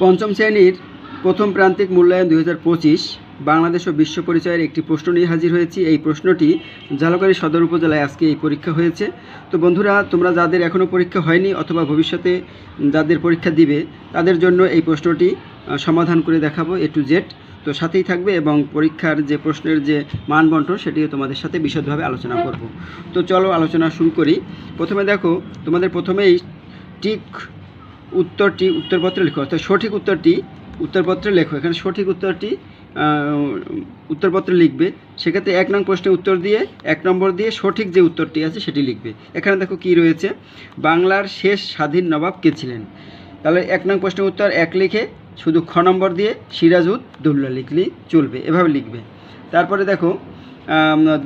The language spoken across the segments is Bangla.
পঞ্চম শ্রেণির প্রথম প্রান্তিক মূল্যায়ন দুই হাজার পঁচিশ, বাংলাদেশ ও বিশ্ব পরিচয়ের একটি প্রশ্ন নিয়ে হাজির হয়েছি। এই প্রশ্নটি ঝালকাড়ি সদর উপজেলায় আজকে এই পরীক্ষা হয়েছে। তো বন্ধুরা, তোমরা যাদের এখনও পরীক্ষা হয়নি অথবা ভবিষ্যতে যাদের পরীক্ষা দিবে, তাদের জন্য এই প্রশ্নটি সমাধান করে দেখাবো এ টু জেড তো সাথেই থাকবে এবং পরীক্ষার যে প্রশ্নের যে মান বন্টন সেটিও তোমাদের সাথে বিশদভাবে আলোচনা করব। তো চলো আলোচনা শুরু করি। প্রথমে দেখো, তোমাদের প্রথমেই ঠিক উত্তরটি উত্তরপত্রে লেখো, অর্থাৎ সঠিক উত্তরটি উত্তরপত্রে লেখো। এখানে সঠিক উত্তরটি উত্তরপত্রে লিখবে। সেক্ষেত্রে এক নং প্রশ্নের উত্তর দিয়ে, এক নম্বর দিয়ে সঠিক যে উত্তরটি আছে সেটি লিখবে। এখানে দেখো কি রয়েছে, বাংলার শেষ স্বাধীন নবাব কে ছিলেন? তাহলে এক নং প্রশ্নের উত্তর এক লিখে, শুধু খ নম্বর দিয়ে সিরাজউদ দৌল্লা লিখলেই চলবে, এভাবে লিখবে। তারপরে দেখো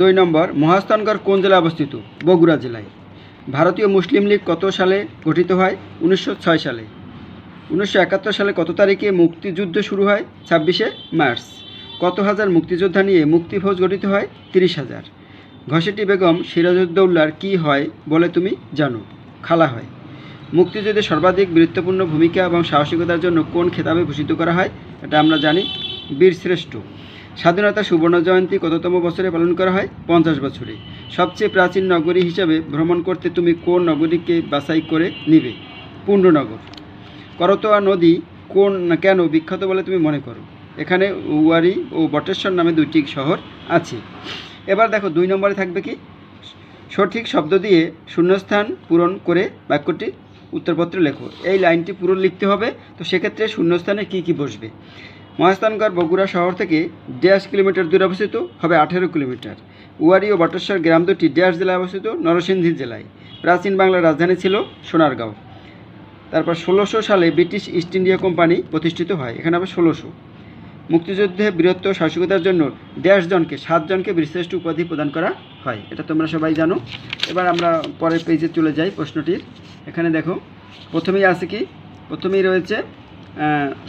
দুই নম্বর, মহাস্থানগড় কোন জেলায় অবস্থিত? বগুড়া জেলায়। ভারতীয় মুসলিম লীগ কত সালে গঠিত হয়? উনিশশো ছয় সালে। উনিশশো একাত্তর সালে কত তারিখে মুক্তিযুদ্ধ শুরু হয়? ছাব্বিশে মার্চ। কত হাজার মুক্তিযোদ্ধা নিয়ে মুক্তিফৌজ গঠিত হয়? তিরিশ হাজার। ঘসেটি বেগম সিরাজউদ্দৌলার কি হয় বলে তুমি জানো? খালা হয়। মুক্তিযুদ্ধে সর্বাধিক গুরুত্বপূর্ণ ভূমিকা এবং সাহসিকতার জন্য কোন খেতাবে ভূষিত করা হয়? এটা আমরা জানি বীরশ্রেষ্ঠ। স্বাধীনতা সুবর্ণ জয়ন্তী কততম বছরে পালন করা হয়? পঞ্চাশ বছরে। সবচেয়ে প্রাচীন নগরী হিসাবে ভ্রমণ করতে তুমি কোন নগরীকে বাছাই করে নিবে? পূর্ণনগর করতোয়া নদী কোন কেন বিখ্যাত বলে তুমি মনে করো? এখানে উয়ারি ও বটেশ্বর নামে দুইটি শহর আছে। এবার দেখো দুই নম্বরে থাকবে কি? সঠিক শব্দ দিয়ে শূন্যস্থান পূরণ করে বাক্যটি উত্তরপত্রে লেখো। এই লাইনটি পুরো লিখতে হবে, তো সেক্ষেত্রে শূন্যস্থানে কি কি বসবে? মহাস্থানগড় বগুড়া শহর থেকে ড্যাশ কিলোমিটার দূরে অবস্থিত, হবে আঠেরো কিলোমিটার। উয়ারি ও বটেশ্বর গ্রাম দুটি ড্যাশ জেলায় অবস্থিত, নরসিংদী জেলায়। প্রাচীন বাংলার রাজধানী ছিল সোনারগাঁও। তারপর ষোলোশো সালে ব্রিটিশ ইস্ট ইন্ডিয়া কোম্পানি প্রতিষ্ঠিত হয়, এখানে হবে ষোলোশো। মুক্তিযুদ্ধে বীরত্ব সাহসিকতার জন্য দেড় জনকে সাতজনকে বীরশ্রেষ্ঠ উপাধি প্রদান করা হয়, এটা তোমরা সবাই জানো। এবার আমরা পরের পেজে চলে যাই প্রশ্নটির। এখানে দেখো, প্রথমেই আছে কি? প্রথমেই রয়েছে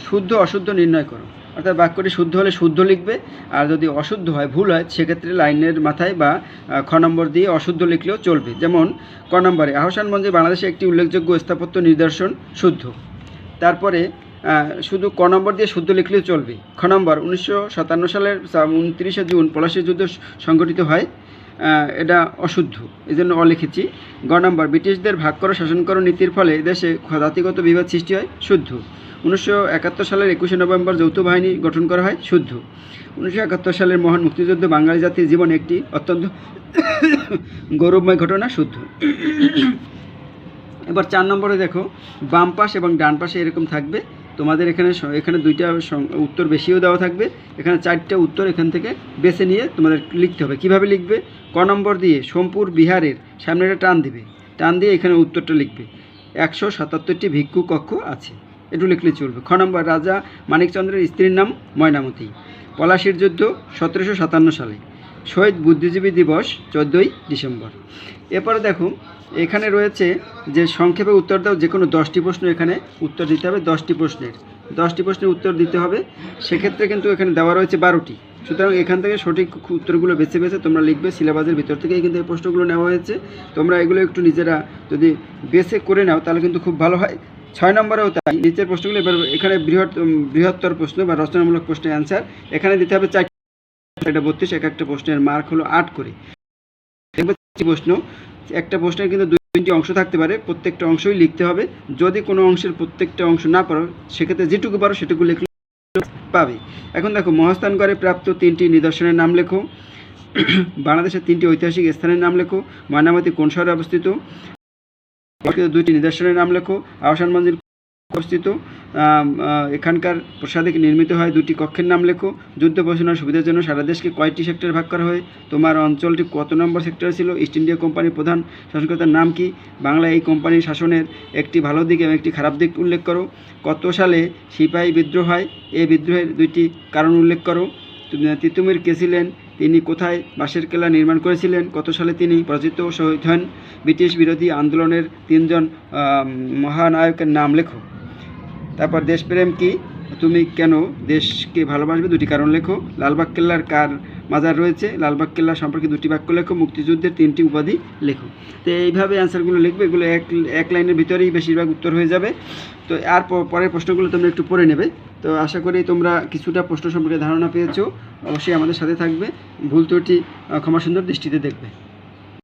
শুদ্ধ অশুদ্ধ নির্ণয় করো। অর্থাৎ বাক্যটি শুদ্ধ হলে শুদ্ধ লিখবে, আর যদি অশুদ্ধ হয়, ভুল হয়, সেক্ষেত্রে লাইনের মাথায় বা খ নম্বর দিয়ে অশুদ্ধ লিখলেও চলবে। যেমন, ক নম্বরে, আহসান মঞ্জে বাংলাদেশে একটি উল্লেখযোগ্য স্থাপত্য নিদর্শন শুদ্ধ। তারপরে শুধু ক নম্বর দিয়ে শুদ্ধ লিখলেও চলবে। খ নম্বর, উনিশশো সাতান্ন সালের উনত্রিশে জুন পলাশী যুদ্ধ সংগঠিত হয়। এটা অশুদ্ধ। এই জন্য অলিখেছি গ নম্বর, ব্রিটিশদের ভাগ করো শাসন করো নীতির ফলে দেশে জাতিগত বিবাদ সৃষ্টি হয়, শুদ্ধ। উনিশশো একাত্তর সালের একুশে নভেম্বর যৌথ বাহিনী গঠন করা হয়, শুদ্ধ। উনিশশো একাত্তর সালের মহান মুক্তিযুদ্ধ বাঙালি জাতির জীবনে একটি অত্যন্ত গৌরবময় ঘটনা, শুদ্ধ। এবার চার নম্বরে দেখো, বাম পাশ এবং ডান পাশে এরকম থাকবে। তোমাদের এখানে এখানে দুইটা উত্তর বেশিও দেওয়া থাকবে। এখানে চারটা উত্তর এখান থেকে বেছে নিয়ে তোমাদের লিখতে হবে। কীভাবে লিখবে? ক নম্বর দিয়ে সোমপুর বিহারের সামনে একটা টান দিবে। টান দিয়ে এখানে উত্তরটা লিখবে। একশো সাতাত্তরটি ভিক্ষু কক্ষ আছে। একটু লিখলে চলবে। খ নম্বর, রাজা মানিকচন্দ্রের স্ত্রীর নাম ময়নামতি। পলাশির যুদ্ধ সতেরোশো সাতান্ন সালে। শহীদ বুদ্ধিজীবী দিবস চোদ্দোই ডিসেম্বর। এরপরে দেখো এখানে রয়েছে যে সংক্ষেপে উত্তর দাও যে কোনো দশটি প্রশ্ন এখানে উত্তর দিতে হবে, দশটি প্রশ্নের। দশটি প্রশ্নের উত্তর দিতে হবে। সেক্ষেত্রে কিন্তু এখানে দেওয়া রয়েছে বারোটি। সুতরাং এখান থেকে সঠিক উত্তরগুলো বেছে বেছে তোমরা লিখবে, সিলেবাসের ভিতর থেকেই কিন্তু এই প্রশ্নগুলো নেওয়া হয়েছে। তোমরা এগুলো একটু নিজেরা যদি বেছে করে নাও, তাহলে কিন্তু খুব ভালো হয়। ছয় নম্বরেও তাই। নিচের প্রশ্নগুলো এবার এখানে বৃহৎ বৃহত্তর প্রশ্ন বা রচনামূলক প্রশ্নের অ্যান্সার এখানে দিতে হবে চারটি। বত্রিশ, এক একটা প্রশ্নের মার্ক হলো আট করে। প্রশ্ন, একটা প্রশ্নের কিন্তু দুই তিনটি অংশ থাকতে পারে, প্রত্যেকটা অংশই লিখতে হবে। যদি কোনো অংশের প্রত্যেকটা অংশ না পারো, সেক্ষেত্রে যেটুকু পারো সেটুকু লিখলে পাবে। এখন দেখো মহাস্থানগড়ে প্রাপ্ত তিনটি নিদর্শনের নাম লেখো। বাংলাদেশের তিনটি ঐতিহাসিক স্থানের নাম লেখো। ময়নামতি কোন শহরে অবস্থিত? দুইটি নিদর্শনের নাম লেখো। আহসান মঞ্জিল অবস্থিত। এখানকার প্রসাদে নির্মিত হয় দুটি কক্ষের নাম লেখো। যুদ্ধ পরিচালনার সুবিধার জন্য সারা দেশকে কয়টি সেক্টরে ভাগ করা হয়। তোমার অঞ্চলটি কত নম্বর সেক্টরে ছিল? ইস্ট ইন্ডিয়া কোম্পানির প্রধান শাসনকর্তার নাম কি? বাংলা এই কোম্পানির শাসনের একটি ভালো দিক এবং একটি খারাপ দিক উল্লেখ করো। কত সালে সিপাহী বিদ্রোহ হয়? এই বিদ্রোহের দুইটি কারণ উল্লেখ করো। তুমি- তিতুমির কে ছিলেন? তিনি কোথায় বাঁশের কেলা নির্মাণ করেছিলেন? কত সালে তিনি পরাজিত শহীদ হন? ব্রিটিশ বিরোধী আন্দোলনের তিনজন মহানায়কের নাম লেখো। তারপর দেশপ্রেম কি? তুমি কেন দেশকে ভালোবাসবে? দুটি কারণ লেখো। লালবাগ কেল্লার কার মাজার রয়েছে? লালবাগ কেল্লা সম্পর্কে দুটি বাক্য লেখো। মুক্তিযুদ্ধের তিনটি উপাধি লেখো। তো এইভাবে অ্যান্সারগুলো লিখবে। এগুলো এক এক লাইনের ভিতরেই বেশিরভাগ উত্তর হয়ে যাবে। তো আর পরের প্রশ্নগুলো তোমরা একটু পড়ে নেবে। তো আশা করি তোমরা কিছুটা প্রশ্ন সম্পর্কে ধারণা পেয়েছ। অবশ্যই আমাদের সাথে থাকবে। ভুল ত্রুটি ক্ষমা সুন্দর দৃষ্টিতে দেখবে।